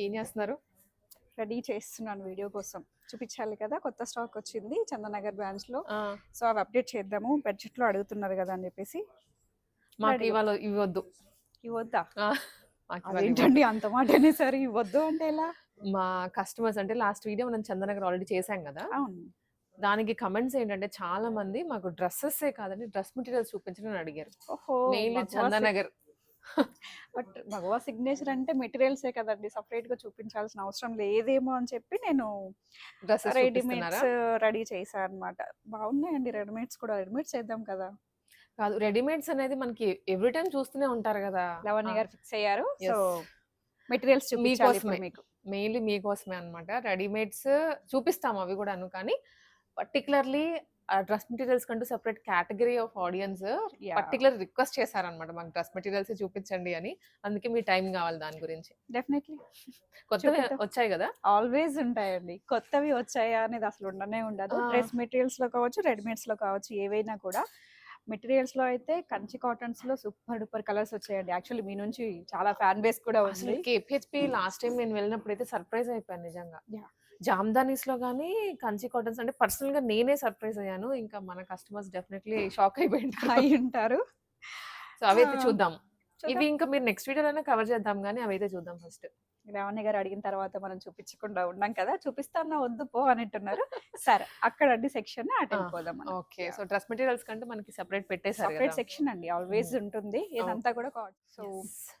ఏం చేస్తున్నారు? రెడీ చేస్తున్నాను వీడియో కోసం. చూపించాలి కదా కొత్త స్టాక్ వచ్చింది చందనగర్ బ్రాంచ్లో. సో అవి అప్డేట్ చేద్దాము బడ్జెట్లో అడుగుతున్నారు కదా అని చెప్పేసి. మాకు. ఇవాళ ఇవ్వద్దు. ఇవ్వద్దా. అదేంటండి అంత మాట అనేసరి ఇవ్వద్దు అంటే ఎలా? మా కస్టమర్స్ అంటే లాస్ట్ వీడియో మనం చందనగర్ ఆల్రెడీ చేశాం కదా. అవును. దానికి కమెంట్స్ ఏంటంటే చాలా మంది మాకు డ్రెస్సెస్ కాదండి డ్రెస్ మెటీరియల్స్ చూపించండి అడిగారు. మెయిన్లీ చందనగర్. బట్ భగవా సిగ్నేచర్ అంటే మెటీరియల్సే కదండి. సపరేట్గా చూపించాల్సిన అవసరం లేదేమో అని చెప్పి నేను రెడీమేడ్స్ రెడీ చేశాను అనమాట బాగున్నాయండి రెడీమేడ్స్ కూడా. రెడీమేడ్స్ చేద్దాం కదా. కాదు రెడీమేడ్స్ అనేది మనకి ఎవ్రీ టైం చూస్తూనే ఉంటారు కదా. లవణ్య గారు ఫిక్స్ అయ్యారు. సో మెటీరియల్స్ మీకోసమే. మీకు. మెయిన్లీ మీకోసమే అన్నమాట. రెడీమేడ్స్ చూపిస్తాం అవి కూడాను కానీ పర్టికులర్లీ డ్రెస్ మెటీరియల్స్ కంటూ separate category of audience. Particular request చేశారనమాట మాకు డ్రెస్ మెటీరియల్స్ చూపించండి అని. అందుకే మీ టైం కావాలి దాని గురించి. డెఫినెట్లీ కొత్తవి. వచ్చాయి కదా? ఆల్వేస్ ఉంటాయండి. కొత్తవి వచ్చాయా అనేది అసలు ఉండనే ఉండదు. డ్రెస్ మెటీరియల్స్లో కావచ్చు రెడీమేడ్స్లో కావచ్చు ఏవైనా కూడా. మెటీరియల్స్లో అయితే కంచి కాటన్స్లో సూపర్ డూపర్ కలర్స్ వచ్చాయండి. యాక్చువల్లీ మీ నుంచి చాలా ఫ్యాన్ బేస్ కూడా ఉంది. కేపిహెచ్పి లాస్ట్ టైం నేను వెళ్ళినప్పుడు అయితే సర్ప్రైజ్ అయిపోయాను నిజంగా. Yeah. జామ్దానీస్లో కానీ కంచి కాటన్స్ అంటే పర్సనల్గా నేనే సర్ప్రైజ్ అయ్యాను ఇంకా మన కస్టమర్స్ డెఫినెట్లీ షాక్ అయిపోయింటారు అయి ఉంటారు సో అవైతే చూద్దాం. ఇవి ఇంకా మీరు నెక్స్ట్ వీడియోలోనే కవర్ చేద్దాం కానీ అవైతే చూద్దాం ఫస్ట్ రావణ్య గారు అడిగిన తర్వాత మనం చూపించకుండా ఉన్నాం కదా చూపిస్తానా వద్దు పో అని అంటున్నారు సరే అక్కడ అండి సెక్షన్ అటు వెళ్ళిపోదాం మనం. ఓకే. సో డ్రెస్ మెటీరియల్స్ కంటే మనకి సెపరేట్ పెట్టేశారు సపరేట్ సెక్షన్ అండి ఆల్వేస్ ఉంటుంది. ఇదంతా కూడా సో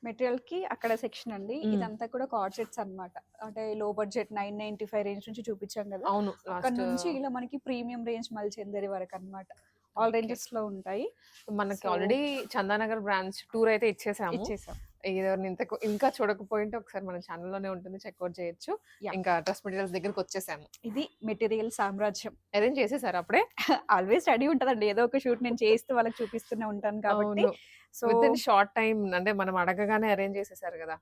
మెటీరియల్కి అక్కడ సెక్షన్ అండి. Mm. ఇదంతా కూడా కార్డ్ సెట్స్ అన్నమాట. అంటే low budget nine ninety five range నుంచి చూపించాం కదా. అవును అక్కడ నుంచి ఇలా మనకి ప్రీమియం రేంజ్ మళ్ళీ చెందేది వరకు అన్నమాట. ఆల్ రేంజెస్లో ఉంటాయి. మనకి ఆల్రెడీ చందానగర్ బ్రాంచ్ టూర్ అయితే ఇచ్చేసాము. ఇచ్చేసాం. ఎవరిని ఇంత ఇంకా చూడకపోయింటే ఒకసారి మన ఛానల్లోనే ఉంటుంది చెక్అవుట్ చేయొచ్చు. ఇంకా డ్రెస్ మెటీరియల్స్ దగ్గరకు వచ్చేసాము. ఇది మెటీరియల్ సామ్రాజ్యం. అరేంజ్ చేసేసారు అప్పుడే? ఆల్వేస్ రెడీ ఉంటదండి. ఏదో ఒక షూట్ నేను చేస్తూ వాళ్ళకి చూపిస్తూనే ఉంటాను కాబట్టి. So with in short time అంటే మనం అడగగానే అరేంజ్ చేసేసారు కదా.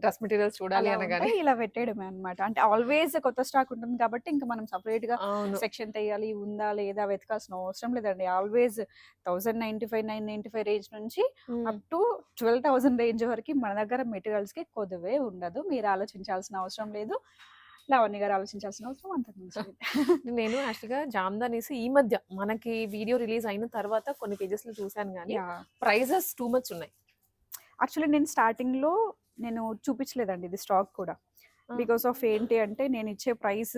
డ్రెస్ మెటీరియల్స్ చూడాలి అనగానే. ఇలా పెట్టేయడమే అన్నమాట. అంటే ఆల్వేస్ కొత్త స్టాక్ ఉంటుంది కాబట్టి ఇంకా మనం సపరేట్గా సెక్షన్ తెయ్యాలి ఉందా లేదా వెతకాల్సిన అవసరం లేదండి. Always thousand ninety five nine ninety five range నుంచి up to twelve thousand range వరకు మన దగ్గర మెటీరియల్స్కి కొద్దివే ఉండదు. మీరు ఆలోచించాల్సిన అవసరం లేదు. లవణ్య గారు ఆలోచించాల్సిన అవసరం అంత నేను యాక్చువల్గా జామ్దానీస్ ఈ మధ్య మనకి వీడియో రిలీజ్ అయిన తర్వాత కొన్ని పేజెస్లో చూసాను కానీ ప్రైజెస్ టూ మచ్ ఉన్నాయి. యాక్చువల్లీ నేను స్టార్టింగ్లో నేను చూపించలేదండి ఇది స్టాక్ కూడా. బికాస్ ఆఫ్ ఏంటి అంటే నేను ఇచ్చే ప్రైస్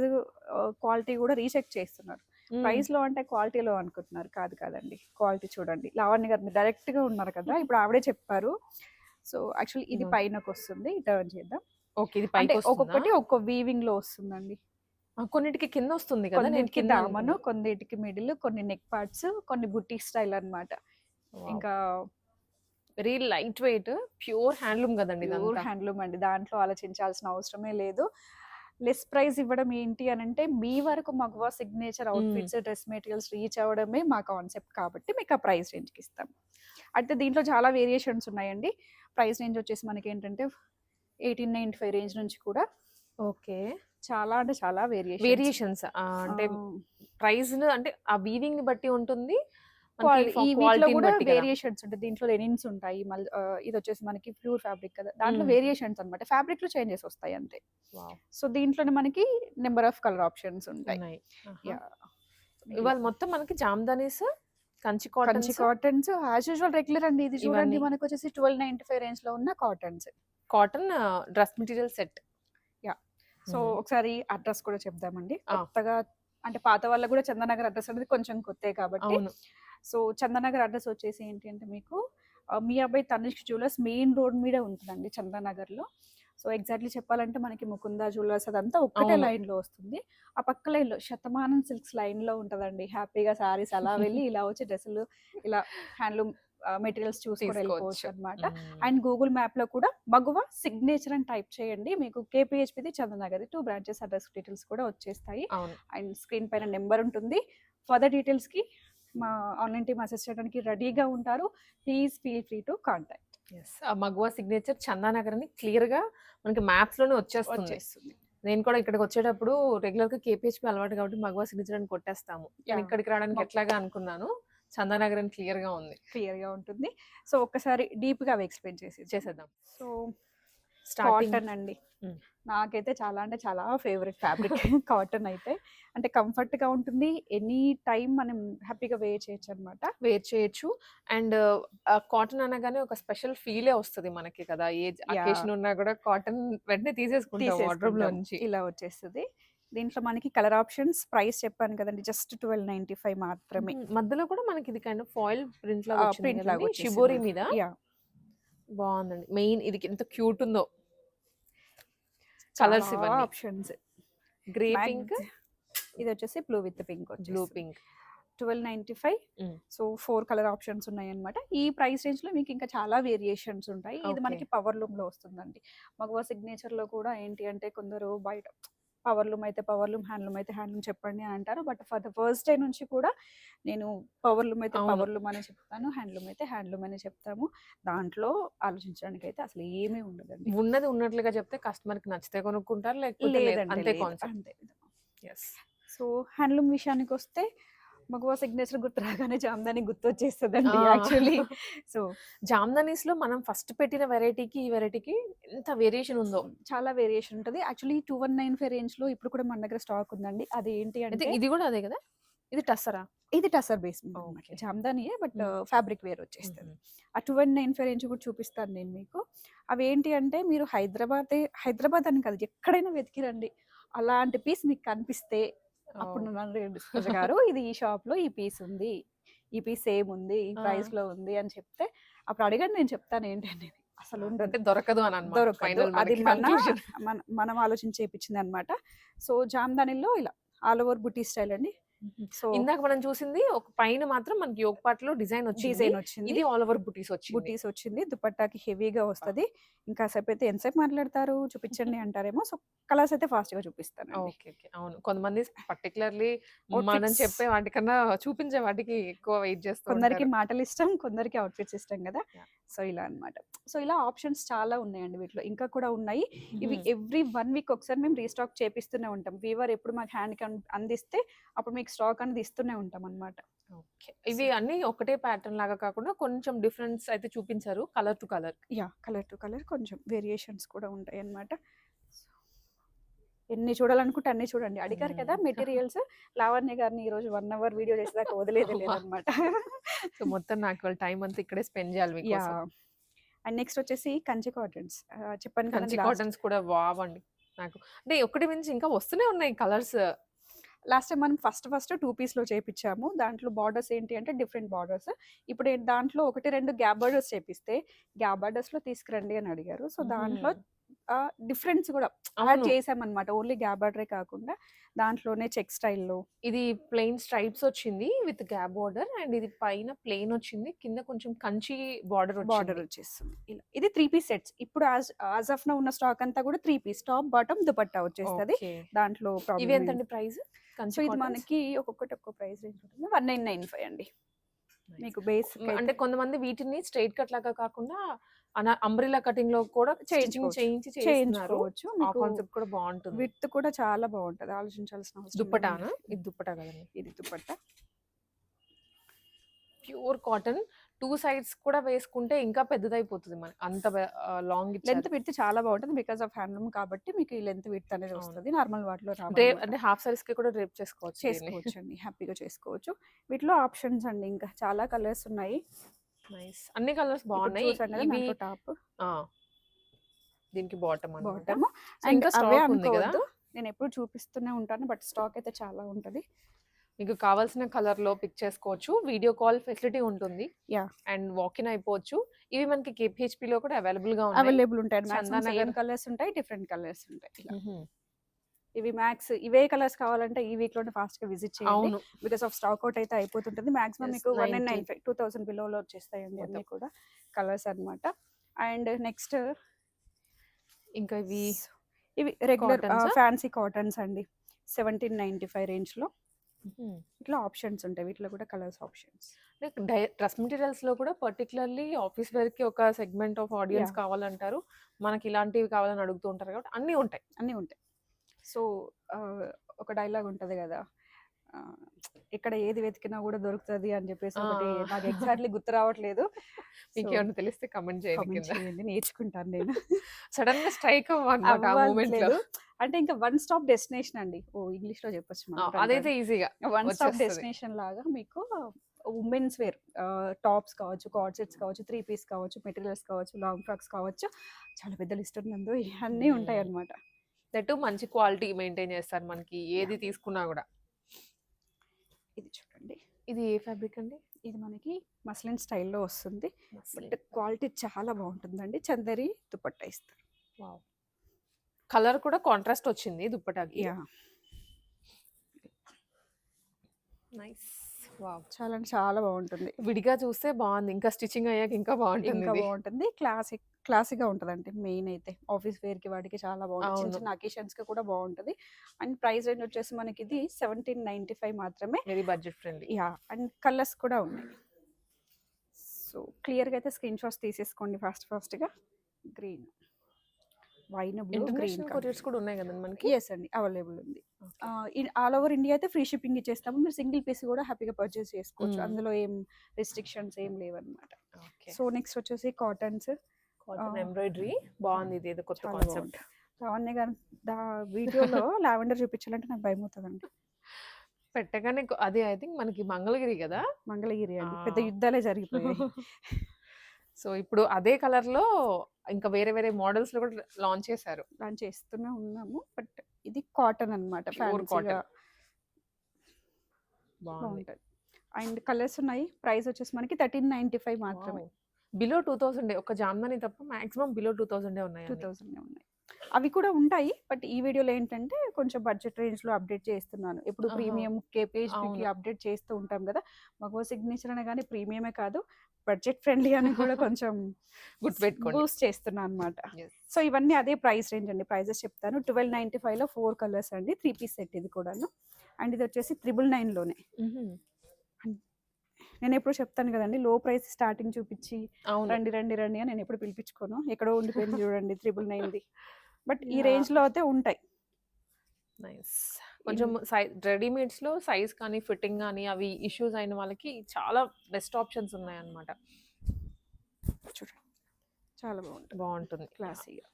క్వాలిటీ కూడా రీచెక్ చేస్తున్నారు. ప్రైస్లో అంటే క్వాలిటీలో అనుకుంటున్నారు. కాదు కాదండి. క్వాలిటీ చూడండి. లావణ్య గారు డైరెక్ట్గా ఉన్నారు కదా ఇప్పుడు ఆవిడే చెప్పారు. సో యాక్చువల్లీ ఇది. పైనకు వస్తుంది టర్న్ చేద్దాం. ఓకే ఇది పైకి ఒక్కొక్కటి వస్తుందా? ఒక్కో వీవింగ్లో వస్తుందండి కొన్నిటికి కింద వస్తుంది కదా నేను కొన్నిటికి కింద దామను కొన్నిటికి మిడిల్ కొన్ని నెక్ పార్ట్స్ కొన్ని బుట్టి స్టైల్ అన్నమాట. ఇంకా ఇంకా very light weight pure handloom కదండి ప్యూర్ హ్యాండ్లూమ్ అండి. దాంట్లో ఆలోచించాల్సిన అవసరమే లేదు. లెస్ ప్రైస్ ఇవ్వడం ఏంటి అని అంటే మీ వరకు Maguva signature outfits dress materials reach అవ్వడమే మా కాన్సెప్ట్ కాబట్టి మీకు ఆ ప్రైస్ రేంజ్కి ఇస్తాం. అయితే దీంట్లో చాలా వేరియేషన్స్ ఉన్నాయండి. ప్రైస్ రేంజ్ వచ్చేసి మనకి ఏంటంటే ఎయిటీన్ నైన్టీ ఫైవ్ రేంజ్ నుంచి కూడా ఓకే. చాలా అంటే చాలా వేరియేషన్ వేరియేషన్స్ అంటే ప్రైస్ అంటే ఆ వీవింగ్ని బట్టి ఉంటుంది ఈ వీటిలో కూడా. వేరియేషన్స్ ఉంటాయి. దీంట్లో లెనిన్స్ ఉంటాయి. మళ్ళీ ఇది వచ్చేసి మనకి ప్యూర్ ఫ్యాబ్రిక్ కదా. దాంట్లో. వేరియేషన్స్ అన్నమాట. ఫ్యాబ్రిక్లో చేంజెస్ వస్తాయి అంతే. సో దీంట్లోనే మనకి నెంబర్ ఆఫ్ కలర్ ఆప్షన్స్ ఉంటాయి. ఇవాళ మొత్తం మనకి jamdanis Kanchi cotton cottons as usual regular అండి. ఇది చూడండి. మనకు వచ్చేసి ట్వెల్వ్ నైన్టీ ఫైవ్ రేంజ్లో ఉన్న cottons. Cotton dress material set. So ఒకసారి అడ్రస్ కూడా చెప్దామండి. కొత్తగా అంటే పాత వాళ్ళకు కూడా చందనగర్ అడ్రస్ అనేది కొంచెం కొత్తే కాబట్టి సో చందనగర్ అడ్రస్ వచ్చేసి ఏంటి అంటే మీకు ఆ, మీ అబ్బాయి తనిష్క్ జ్యువెలర్స్ మెయిన్ రోడ్ మీద ఉంటుందండి చందనగర్లో సో ఎగ్జాక్ట్లీ చెప్పాలంటే మనకి ముకుందా జ్యువెలర్స్ అదంతా ఒక్కటే అవును. లైన్లో వస్తుంది. ఆ పక్క లైన్లో శతమానం సిల్క్స్ లైన్లో ఉంటదండి. హ్యాపీగా సారీస్ అలా వెళ్ళి ఇలా వచ్చి డ్రెస్సులు ఇలా హ్యాండ్లూమ్ మెటీరియల్స్ చూసుకొని వెళ్ళిపోవచ్చు అనమాట. అండ్ గూగుల్ మ్యాప్లో కూడా మగువ సిగ్నేచర్ అని టైప్ చేయండి. మీకు కేపీహెచ్పిది Chandanagar two branches address details కూడా వచ్చేస్తాయి. అండ్ స్క్రీన్ పైన నెంబర్ ఉంటుంది. ఫర్దర్ డీటెయిల్స్కి మా ఆన్లైన్ టీమ్ అసిస్ట్ చేయడానికి రెడీగా ఉంటారు. Please feel free to contact us ఆ మగువా సిగ్నేచర్ చందానగర్ అని క్లియర్గా మనకి మ్యాప్స్లోనే వచ్చేస్తుంది. నేను కూడా ఇక్కడికి వచ్చేటప్పుడు రెగ్యులర్గా కేపీహెచ్పి అలవాటు కాబట్టి మగవా సిగ్నేచర్ అని కొట్టేస్తాము. Yeah. ఇక్కడికి రావడానికి ఎట్లాగా అనుకున్నాను చందానగర్ అని క్లియర్గా ఉంది. క్లియర్గా ఉంటుంది. సో ఒక్కసారి డీప్గా అవి ఎక్స్ప్లెయిన్ చేసి చేసేద్దాం. సో స్టార్టింగ్ కాటన్ అండి. మ్మ్. నాకైతే చాలా అంటే చాలా ఫేవరెట్ ఫ్యాబ్రిక్ కాటన్ అయితే. అంటే కంఫర్ట్గా ఉంటుంది. ఎనీ టైం మనం హ్యాపీగా వేర్ చేయొచ్చు అనమాట వేర్ చేయొచ్చు. అండ్ కాటన్ అనగానే ఒక స్పెషల్ ఫీలే వస్తుంది మనకి కదా. ఏ అకేషన్ ఉన్నా కూడా కాటన్ వెంటనే తీసేసుకుంటాం వార్డ్రోబ్ నుంచి ఇలా వచ్చేస్తుంది. దీంట్లో మనకి కలర్ ఆప్షన్స్ ప్రైస్ చెప్పాను కదండి జస్ట్ ట్వెల్వ్ నైన్టీ ఫైవ్ మాత్రమే. మధ్యలో కూడా మనకి ఇది కైండ్ ఆఫ్ ఫాయిల్ ప్రింట్ లాగా ప్రింట్ లాగా. షిబోరి మీద? యా బాగుందండి. మెయిన్ ఇది ఎంత క్యూట్ ఉందో. కలర్స్ ఇవన్నీ ఆప్షన్స్ గ్రే పింక్ ఇది వచ్చేసి blue with pink blue pink twelve ninety five. So four colour options ఉన్నాయి అనమాట ఈ ప్రైస్ రేంజ్లో మీకు ఇంకా చాలా వేరియేషన్స్ ఉంటాయి. ఇది. మనకి పవర్ లూమ్లో వస్తుందండి. మగవా సిగ్నేచర్లో కూడా ఏంటి అంటే కొందరు బయట పవర్ లూమ్ అయితే పవర్ లూమ్ హ్యాండ్ లూమ్ అయితే హ్యాండ్ లూమ్ చెప్పండి అని అంటారు. But for the first day నుంచి కూడా నేను పవర్ లూమ్ అయితే. పవర్ లూమ్ అనే చెప్తాను హ్యాండ్ లూమ్ అయితే హ్యాండ్ లూమ్ అనే చెప్తాము. దాంట్లో ఆలోచించడానికి అయితే అసలు ఏమీ ఉండదండి. ఉన్నది ఉన్నట్లుగా చెప్తే కస్టమర్కి నచ్చితే కొనుక్కుంటారు? లేకపోతే అంతే అంతే. సో హ్యాండ్లూమ్ విషయానికి వస్తే మగవా సిగ్నేచర్ గుర్తు రాగానే జామ్దాని గుర్తు వచ్చేస్తుందండి ఆ. యాక్చువల్లీ సో జామ్దానీస్లో మనం ఫస్ట్ పెట్టిన వెరైటీకి ఈ వెరైటీకి ఎంత వేరియేషన్ ఉందో? చాలా వేరియేషన్ ఉంటుంది. Actually two one nine five రేంజ్లో ఇప్పుడు కూడా మన దగ్గర స్టాక్ ఉందండి. అది ఏంటి అంటే ఇది కూడా అదే కదా? ఇది టస్సరా? ఇది టసర్ బేస్. జామ్దానియే బట్. ఫ్యాబ్రిక్ వేర్ వచ్చేస్తుంది. ఆ two one nine five range కూడా చూపిస్తాను నేను మీకు. అవి ఏంటి అంటే మీరు హైదరాబాద్ హైదరాబాద్ అని కాదు ఎక్కడైనా వెతికిరండి. అలాంటి పీస్ మీకు కనిపిస్తే అప్పుడు గారు ఇది ఈ షాప్లో ఈ పీస్ ఉంది ఈ పీస్ సేమ్ ఉంది ఈ. ప్రైస్లో ఉంది అని చెప్తే అప్పుడు అడిగాను నేను చెప్తాను ఏంటి అనేది అసలు అంటే దొరకదు అని దొరకదు. అది మన మన ఆలోచించి చేపించింది అనమాట సో జామ్దానిలో ఇలా ఆల్ ఓవర్ బుటీ స్టైల్ అండి. సో ఇందాక మనం చూసింది ఒక పైన మాత్రం మనకి యోగ పాటలో డిజైన్ వచ్చింది. డిజైన్ వచ్చింది. ఇది ఆల్ ఓవర్ బుటీస్ వచ్చింది. బుటీస్ వచ్చింది. దుపట్టాకి హెవీగా వస్తది. ఇంకా సేపు అయితే ఎంతసేపు మాట్లాడతారు? చూపించండి అంటారేమో. సో కలర్స్ అయితే ఫాస్ట్గా చూపిస్తాను ఓకే ఓకే. అవును. కొంతమంది పర్టికులర్లీ మనం. చెప్పే వాటికన్నా చూపించే వాటికి ఎక్కువ వెయిట్ చేస్తారు కొందరికి మాటలు ఇష్టం కొందరికి అవుట్ఫిట్స్ ఇష్టం కదా. సో ఇలా అన్నమాట. సో ఇలా ఆప్షన్స్ చాలా ఉన్నాయండి వీటిలో. ఇంకా కూడా ఉన్నాయి. ఇవి ఎవ్రీ వన్ వీక్ ఒకసారి మేము రీస్టాక్ చేపిస్తూనే ఉంటాం. వీవర్ ఎప్పుడు మాకు హ్యాండ్కి అందిస్తే అప్పుడు మీకు స్టాక్ అనేది ఇస్తూనే ఉంటాం అనమాట ఓకే. ఇవి అన్ని ఒకటే ప్యాటర్న్ లాగా కాకుండా కొంచెం డిఫరెన్స్ అయితే చూపించారు. Colour to colour. Yeah colour to colour కొంచెం వేరియేషన్స్ కూడా ఉంటాయి అన్నమాట ఎన్ని చూడాలనుకుంటే అన్ని చూడండి. అడిగారు కదా. మెటీరియల్స్. లావణ్య గారిని ఈ రోజు వన్ అవర్ వీడియో చేసేదాకా వదిలేదే లేదనమాట. సో మొత్తం నాకు వాళ్ళ టైం అంతా ఇక్కడే స్పెండ్ చేయాలి అండ్ నెక్స్ట్ వచ్చేసి కంచి కాటన్స్ చెప్పాను కంచి కాటన్స్ కూడా వావండి నాకు. అంటే ఒకటి మించి ఇంకా వస్తూనే ఉన్నాయి కలర్స్ లాస్ట్ టైం మనం ఫస్ట్ ఫస్ట్ టూ పీస్లో చేపించాము దాంట్లో బార్డర్స్ ఏంటి అంటే డిఫరెంట్ బార్డర్స్ ఇప్పుడు దాంట్లో ఒకటి రెండు గ్యాప్ బార్డర్స్ చేపిస్తే గ్యాప్ బార్డర్స్లో తీసుకురండి అని అడిగారు. సో దాంట్లో డిఫరెన్స్ కూడా యాడ్ చేసామన్నమాట. ఓన్లీ గ్యాప్ బార్డరే కాకుండా దాంట్లోనే చెక్ స్టైల్లో. ఇది ప్లెయిన్ స్ట్రైప్స్ వచ్చింది విత్ గ్యాప్ బార్డర్ అండ్ ఇది పైన ప్లెయిన్ వచ్చింది. కింద కొంచెం కంచి బార్డర్ బార్డర్ వచ్చేస్తుంది. ఇలా. ఇది త్రీ పీస్ సెట్స్. ఇప్పుడు యాజ్ ఆఫ్ నా ఉన్న స్టాక్ అంతా కూడా three piece. Top bottom dupatta వచ్చేస్తుంది. దాంట్లో ఇవి ఎంతండి ప్రైస్? సో ఇది మనకి ఒక్కొక్కటి ఒక్కొక్క ప్రైస్ రేంజ్ ఉంటుంది. వన్ నైన్ నైన్ ఫైవ్ అండి. మీకు బేస్ అంటే కొంతమంది వీటిని స్ట్రైట్ కట్ లాగా కాకుండా అంబ్రిలా కటింగ్లో కూడా చేయించుకోవచ్చు. చేయించి చేయించుకోవచ్చు. ఆ కాన్సెప్ట్ కూడా బాగుంటుంది. విత్ కూడా చాలా బాగుంటది. ఆలోచించాల్సిన అవసరం దుప్పటానా. ఇది దుప్పటా కదండి ఇది dupatta pure cotton. Two sides కూడా వేసుకుంటే ఇంకా పెద్దదైపోతుంది మన అంత లాంగ్ లెంత్ విత్ చాలా బాగుంటుంది బికాస్ ఆఫ్ హ్యాండ్లూమ్ కాబట్టి మీకు ఈ లెంత్ విత్ అనేది. వస్తుంది. నార్మల్ వాటిలో అంటే హాఫ్ సారీస్కి కూడా డ్రేప్ చేసుకోవచ్చు. చేసుకోవచ్చు అండి హ్యాపీగా చేసుకోవచ్చు. వీటిలో ఆప్షన్స్ అండి ఇంకా. చాలా కలర్స్ ఉన్నాయి. నైస్ అన్ని కలర్స్ బాగున్నాయి. ఇవి టాప్. ఆ, దీనికి బాటమ్ బాటమ్ ఇంకా ఇంకా అవే అనుకోవద్దు. నేను ఎప్పుడు చూపిస్తూనే ఉంటాను బట్ స్టాక్ అయితే చాలా ఉంటది. మీకు కావాల్సిన కలర్లో పిక్ చేసుకోవచ్చు. వీడియో కాల్ ఫెసిలిటీ ఉంటుంది. అండ్ వాక్ ఇన్ అయిపోవచ్చు. ఇవి మనకి KPHP లో కూడా అవైలబుల్గా అవైలబుల్ ఉంటాయి. కలర్స్ ఉంటాయి డిఫరెంట్ కలర్స్ ఉంటాయి. ఇవి మ్యాక్స్ ఇవే కలర్స్ కావాలంటే ఈ వీక్లోనే ఫాస్ట్గా విజిట్ చేయండి. బికాస్ ఆఫ్ స్టాక్ అవుట్ అయితే అయిపోతుంటుంది. మాక్సిమం మీకు one 90. Nine five two thousand బిలోలో వచ్చేస్తాయండి అన్ని కూడా కలర్స్ అన్నమాట. అండ్ నెక్స్ట్ ఇంకా ఇవి ఇవి రెగ్యులర్? ఫ్యాన్సీ కాటన్స్ అండి. సెవెంటీన్ నైన్టీ ఫైవ్ రేంజ్లో. ఇట్లా ఆప్షన్స్ ఉంటాయి. వీటిలో కూడా కలర్స్ ఆప్షన్స్. డ్రెస్ మెటీరియల్స్లో కూడా పర్టికులర్లీ ఆఫీస్ వేర్కి ఒక సెగ్మెంట్ ఆఫ్ ఆడియన్స్. కావాలంటారు. మనకి ఇలాంటివి కావాలని అడుగుతూ ఉంటారు కాబట్టి అన్ని ఉంటాయి. అన్నీ ఉంటాయి. సో ఒక డైలాగ్ ఉంటుంది కదా ఇక్కడ ఏది వెతికినా కూడా దొరుకుతది అని చెప్పేసి. ఒకటి నాకు ఎగ్జాక్ట్‌లీ గుర్తు రావట్లేదు. ఏమన్నా తెలిస్తే కామెంట్ చేయండి. నేర్చుకుంటాను నేను. సడెన్‌గా స్ట్రైక్ అవ్వన్నమాట ఆ మూమెంట్‌లో. అవ్వట్లేదు. అంటే ఇంకా వన్ స్టాప్ డెస్టినేషన్ అండి. ఓహ్! ఇంగ్లీష్‌లో చెప్పొచ్చు ఆ! మనం అదైతే. ఈజీగా వన్ స్టాప్. డెస్టినేషన్ లాగా మీకు వుమెన్స్ వేర్ టాప్స్ కావచ్చు, కార్డ్ సెట్స్ కావచ్చు, త్రీ పీస్ కావచ్చు, మెటీరియల్స్ కావచ్చు, లాంగ్ ఫ్రాక్స్ కావచ్చు. చాలా పెద్ద లిస్ట్ ఉంది నందు. ఇవన్నీ హ్మ్. దట్టు మంచి క్వాలిటీ మెయింటైన్ చేస్తారు మనకి ఏది! తీసుకున్నా గూడా. ఇది చూడండి. ఇది ఏ ఫ్యాబ్రిక్ అండి? ఇది మనకి మస్లిన్ స్టైల్‌లో వస్తుంది. బట్. క్వాలిటీ చాలా బాగుంటుందండి. చందేరి దుపట్టా ఇస్తారు. కలర్ కూడా కాంట్రాస్ట్ వచ్చింది దుప్పటాకి. నైస్. వావ్! చాలా అంటే చాలా బాగుంటుంది. విడిగా చూస్తే బావుంది. ఇంకా స్టిచింగ్ అయ్యాక ఇంకా బావుంటుంది ఇంకా. బాగుంటుంది. క్లాసిక్ క్లాసీగా ఉంటదండి మెయిన్ అయితే. ఆఫీస్ వేర్‌కి వాటికి చాలా బాగుంటుంది. చిన్న. చిన్న అకేషన్స్‌కి కూడా బాగుంటది. అండ్ ప్రైస్ రేంజ్ వచ్చేసి మనకి ఇది 1795 మాత్రమే. Very budget friendly. Yeah! And colours కూడా ఉన్నాయి. సో, క్లియర్‌గా అయితే స్క్రీన్ షాట్స్ తీసేసుకోండి ఫాస్ట్ ఫాస్ట్‌గా. Green. Wine, blue, green couriers కూడా ఉన్నాయి కదండీ మనకి. యెస్ అండి. అవైలబుల్ ఉంది. ఆల్ ఓవర్ ఇండియా అయితే ఫ్రీ షిప్పింగ్ ఇచ్చేస్తాము. మీరు సింగిల్ పీస్ కూడా హ్యాపీగా పర్చేస్ చేసుకోవచ్చు. అందులో ఏం రిస్ట్రిక్షన్స్ ఏం లేవన్నమాట. సో, నెక్స్ట్ వచ్చేసి కాటన్స్. కాటన్ ఎంబ్రాయిడరీ బావుంది ఇది ఏదో కొత్త కాన్సెప్ట్. బాగుంది. గారు దా వీడియోలో లావెండర్ చూపించాలంటే నాకు భయమవుతదండి. పెట్టగానే కొ అది ఐ థింక్ మనకి మంగళగిరి గదా! మంగళగిరి! అండి. పెద్ద యుద్ధాలే జరిగిపోయాయి. సో, ఇప్పుడు అదే కలర్‌లో ఇంకా వేరే వేరే మోడల్స్‌లో కూడా లాంచ్ చేశారు. లాంచ్ చేస్తూనే ఉన్నాము. బట్ ఇది కాటన్ ఫ్యాన్సీగా కాటన్. బాగుంటది. అండ్ కలర్స్ ఉన్నాయి. ప్రైస్ వచ్చేసి మనకి 1395 మాత్రమే. వావ్! బిలో 2000 ఒక జామ్దాని తప్ప మాక్సిమం బిలో 2000 ఉన్నాయండి. 2000 ఉన్నాయి. అవి కూడా ఉంటాయి. బట్ ఈ వీడియోలో ఏంటంటే కొంచెం బడ్జెట్ రేంజ్‌లో అప్డేట్ చేస్తున్నాను. ఎప్పుడు ఆహా! ప్రీమియం, కేపీహెచ్‌బీకి అవును. అప్డేట్ చేస్తూ ఉంటాం కదా! మగవ సిగ్నేచర్ అనగానే ప్రీమియమే కాదు బడ్జెట్ ఫ్రెండ్లీ అని కూడా కొంచెం గుర్తుపెట్టుకోండి. బూస్ట్ చేస్తున్నా అన్నమాట. యెస్. సో, ఇవన్నీ అదే ప్రైస్ రేంజ్ అండి. ప్రైజెస్ చెప్తాను. 1295లో 4 కలర్స్ అండి. 3 పీస్ సెట్ ఇది కూడాను. అండ్ ఇది వచ్చేసి 999లోనే. హుహు. అన్ నేను ఎప్పుడు చెప్తాను కదండీ! లో ప్రైస్ స్టార్టింగ్ చూపించి. రండి, రండి, రండి అని నేను ఎప్పుడు పిలిపించుకోను. ఎక్కడో ఉండిపోయింది చూడండి 999ది. బట్ ఈ యాహ్! రేంజ్‌లో అయితే ఉంటాయి. నైస్. కొంచెం ఇన్ సై రెడీమేడ్స్‌లో సైజ్ కానీ, ఫిట్టింగ్ గాని అవి ఇష్యూస్ అయిన వాళ్ళకి చాలా బెస్ట్ ఆప్షన్స్ ఉన్నాయన్నమాట. చూడండి. చాలా బాగుంటుంది. బావుంటుంది. యాహ్! క్లాసీగా.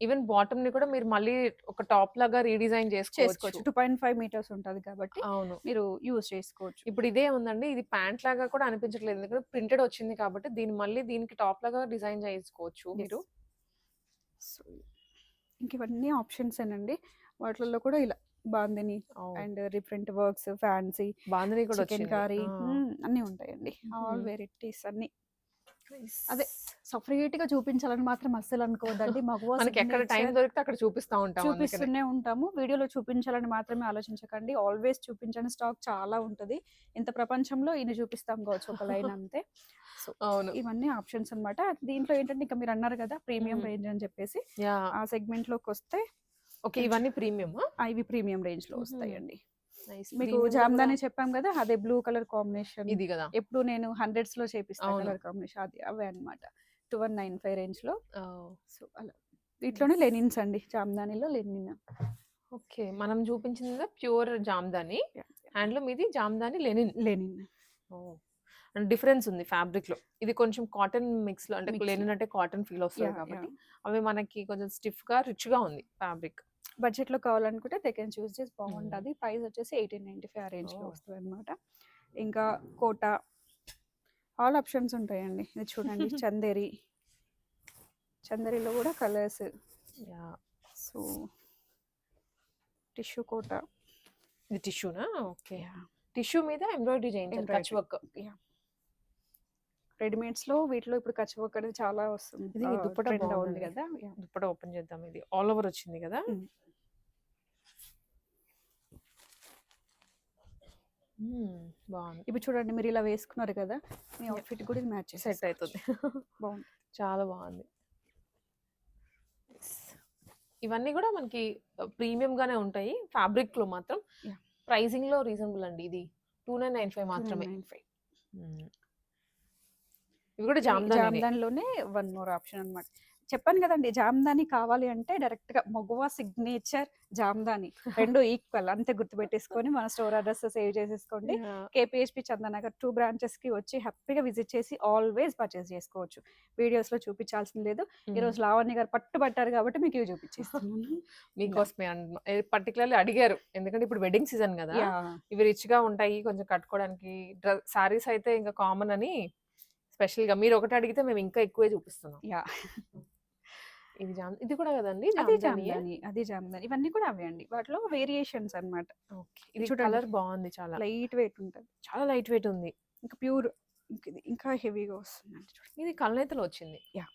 ఈవెన్ బాటమ్‌ని కూడా మీరు మళ్ళీ ఒక టాప్ లాగా రీడిజైన్ చేసుకోవచ్చు. చేసుకోవచ్చు. 2.5 మీటర్స్ ఉంటది కాబట్టి అవును. మీరు యూజ్ చేసుకోవచ్చు. ఇప్పుడు ఇదే ఉందండి. ఇది ప్యాంట్ లాగా కూడా అనిపించట్లేదు. ఎందుకంటే ప్రింటెడ్ వచ్చింది కాబట్టి దీన్ని మళ్ళీ దీనికి టాప్ లాగా డిజైన్ చేసుకోవచ్చు మీరు. సో, ఇంక ఇవన్నీ ఆప్షన్సేనండి. వాటిలలో కూడా ఇలా bandhani. And different works, fancy, bandhani కూడా చికెన్. కర్రీ. అన్నీ ఉంటాయండి. ఆల్. వెరైటీస్ అన్నీ. అదే సెపరేట్‌గా చూపించాలని మాత్రం అస్సలు అనుకోవద్దండి. మగవ మనకి ఎక్కడ టైం దొరికితే అక్కడ చూపిస్తా ఉంటాం. చూపిస్తూనే ఉంటాము. వీడియోలో చూపించాలని మాత్రమే ఆలోచించకండి. ఆల్వేస్ చూపించని స్టాక్ చాలా ఉంటది. ఇంత ప్రపంచంలో ఇన్ని చూపిస్తాం కావచ్చు ఒక లైన్ అంతే. సో, అవును. ఇవన్నీ ఆప్షన్స్ అన్నమాట. దీంట్లో ఏంటంటే ఇంకా మీరు అన్నారు కదా! ప్రీమియం. రేంజ్ అని చెప్పేసి. ఆ సెగ్మెంట్‌లోకొస్తే ఓకే. కొంచెం ఇవన్నీ ప్రీమియమా? ఆ! ఇవి ప్రీమియం రేంజ్‌లో హుహు. వస్తాయండి. మీకు జామ్దాని చెప్పాం కదా! అదే బ్లూ కలర్ కాంబినేషన్. ఇది గదా! ఎప్పుడు నేను హండ్రెడ్స్‌లో చేపిస్తా అవును. కలర్ కాంబినేషన్ అది అవే అన్నమాట. 2195 రేంజ్‌లో. ఓహ్! సో, అలా. వీటిలోనే నైస్. లెనిన్స్ అండి. జామ్దానిలో లెనిన్. ఓకే. మనం చూపించింది ప్యూర్ జామ్దాని. హ్యాండ్లూమ్ ఇది Jamdani linen. Linen. And difference ఉంది ఫ్యాబ్రిక్‌లో. ఇది కొంచెం కాటన్ అంటే మిక్స్‌లో. లెనిన్ అంటే కాటన్ ఫీల్ వస్తది! కాబట్టి! అవి మనకి కొంచెం స్టిఫ్‌గా, రిచ్‌గా ఉంది ఫ్యాబ్రిక్. బడ్జెట్‌లో కావాలనుకుంటే దే కెన్ చూస్ హ్మ్. బాగుంటది. ప్రైస్ వచ్చేసి 1895 ఆ రేంజ్‌లో ఓహ్! వస్తదన్నమాట. ఇంకా కోటా ఆల్ ఆప్షన్స్ ఉంటాయండి. ఇది చూడండి చందేరి. చందేరిలో కూడా కలర్స్. So tissue Kota. ఇది టిష్యూనా? ఓకే. టిష్యూ మీద ఎంబ్రాయిడరీ చేయించారు. కచ్. వర్క్. యాహ్! రెడీమేడ్స్‌లో వీటిలో ఇప్పుడు కచ్ వర్క్ అనేది చాలా వస్తుంది. ఇది అవుతుంది బావుందండి. కదా! యాహ్! దుప్పట్టా ఓపెన్ చేద్దాం ఇది. ఆల్ ఓవర్ వచ్చింది కదా! బావుంది. ఇప్పుడు చూడండి మీరు ఇలా వేసుకున్నారు కదా! మీ! అవుట్‌ఫిట్ కూడా ఇది మ్యాచ్ సెట్. అయితది. బావుంది. చాలా. యెస్. ఇవన్నీ కూడా మనకి ఆహ్, ప్రీమియంగానే ఉంటాయి. ఫ్యాబ్రిక్‌లో మాత్రం యాహ్! ప్రైజింగ్‌లో రీజనబుల్ అండి ఇది. 2995 మాత్రమే. 2995 హ్మ్. ఇవి కూడా. జామ్దానిలోనే వన్ మోర్ ఆప్షన్ అన్నమాట. చెప్పాను కదండి జామ్దాని కావాలి అంటే డైరెక్ట్గా మగువా సిగ్నేచర్ జామ్దాని రెండు ఈక్వల్ అంతే గుర్తుపెట్టేసుకొని మన స్టోర్ అడ్రస్ సేవ్ చేసేసుకోండి. కేపీహెచ్పి చందనగర్ టూ బ్రాంచెస్కి వచ్చి హ్యాపీగా విజిట్ చేసి ఆల్వేస్ పర్చేస్ చేసుకోవచ్చు. వీడియోస్లో చూపించాల్సిన లేదు. ఈ రోజు లావణ్య గారు పట్టుబట్టారు కాబట్టి మీకు ఇవి చూపించేస్తున్నాను మీకోసమే పర్టికులర్లీ అడిగారు. ఎందుకంటే ఇప్పుడు వెడ్డింగ్ సీజన్ కదా. ఇవి రిచ్గా ఉంటాయి కొంచెం కట్టుకోవడానికి సారీస్ అయితే ఇంకా కామన్ అని స్పెషల్గా మీరు ఒకటి అడిగితే మేము ఇంకా ఎక్కువే చూపిస్తున్నాం. Yeah. ఇది జామ్ ఇది కూడా కదండి అది? జామ్దాని? అది జామ్దాని. ఇవన్నీ కూడా అవే అండి. వాటిలో వేరియేషన్స్ అన్నమాట. Okay. ఇది. కలర్ బాగుంది చాలా. లైట్ వెయిట్ ఉంటుంది. చాలా లైట్ వెయిట్ ఉంది. ఇంకా ప్యూర్ ఇంకా హెవీగా వస్తుందండి చూడండి. ఇది కలనేతలో వచ్చింది. Yeah.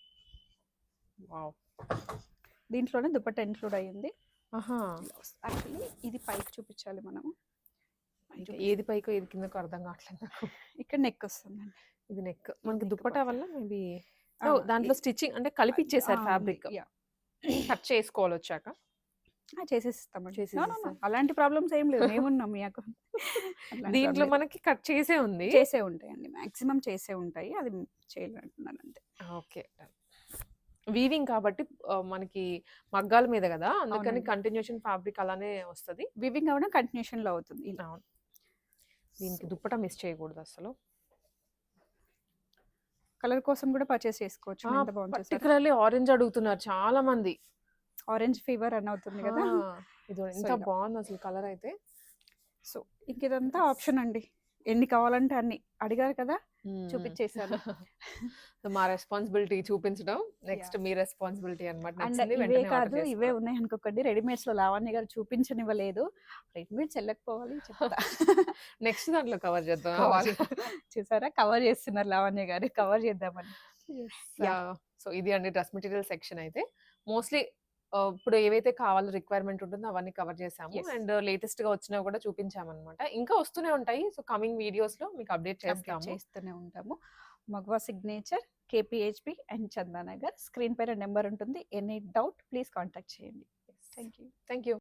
వావ్. దీంట్లోనే దుపట్టా ఇన్క్లూడ్ అయ్యింది. యాక్చువల్లీ ఇది పైకి చూపించాలి మనము. ఏది పైకో ఏది కిందకో అర్థం కావట్లేదు ఇక్కడ నెక్ వస్తుందండి. ఇది నెక్. మనకి దుప్పటా. వల్ల మేబీ దాంట్లో స్టిచ్చింగ్ అంటే కలిపి ఇచ్చేసారు ఫ్యాబ్రిక్. కట్ చేసుకోవాలి వచ్చాక. చేసేసిస్తారు. అలాంటి ప్రాబ్లమ్స్ ఏం లేవు. మేమున్నాం మీ అకౌంట్ దీంట్లో మనకి కట్ చేసే ఉంది. చేసే ఉంటాయండి. మాక్సిమం చేసే ఉంటాయి. అది చేయాలంటున్నాను అంతే. ఓకే వీవింగ్ కాబట్టి మనకి మగ్గాల మీద కదా? అందుకని. కంటిన్యూషన్ ఫ్యాబ్రిక్ అలానే వస్తది. వివింగ్ అవ్వడం కంటిన్యూషన్లో అవుతుంది దీనికి దుప్పట మిస్ చేయకూడదు అసలు. కలర్ కోసం కూడా పర్చేస్ చేసుకోవచ్చు. పర్టికులర్లీ ఆరెంజ్ అడుగుతున్నారు చాలా మంది ఆరెంజ్ ఫీవర్ రన్ అవుతుంది కదా. ఇది ఎంత. బాగుంది అసలు కలర్ అయితే. సో ఇంక ఇదంతా ఆప్షన్ అండి. ఎన్ని కావాలంటే అన్ని. అడిగారు కదా? చూపించేశాను సో మా రెస్పాన్సిబిలిటీ చూపించడం. నెక్స్ట్ మీ రెస్పాన్సిబిలిటీ అనమాట ఇవే కాదు ఇవే ఉన్నాయి అనుకోకండి. రెడీమేడ్స్లో లావణ్య గారు చూపించనివ్వలేదు. రెడీమేడ్స్ వెళ్ళకపోవాలి చెప్తా. నెక్స్ట్ దాంట్లో కవర్ చేద్దాం చూసారా? కవర్ చేస్తున్నారు లావణ్య గారు. కవర్ చేద్దామని. సో ఇది అండి డ్రెస్ మెటీరియల్ సెక్షన్ అయితే. మోస్ట్లీ ఇప్పుడు ఏవైతే కావాలో రిక్వైర్మెంట్ ఉంటుందో అవన్నీ కవర్ చేసాము. అండ్ లేటెస్ట్గా వచ్చినవి కూడా చూపించామన్నమాట. ఇంకా వస్తూనే ఉంటాయి. సో కమింగ్ వీడియోస్లో మీకు అప్డేట్ చేస్తాము. చేస్తూనే ఉంటాము. Maguva signature KPHB and Chandanagar. Screen పైన నెంబర్ ఉంటుంది. ఎనీ డౌట్ ప్లీజ్ కాంటాక్ట్ చేయండి. Thank you thank you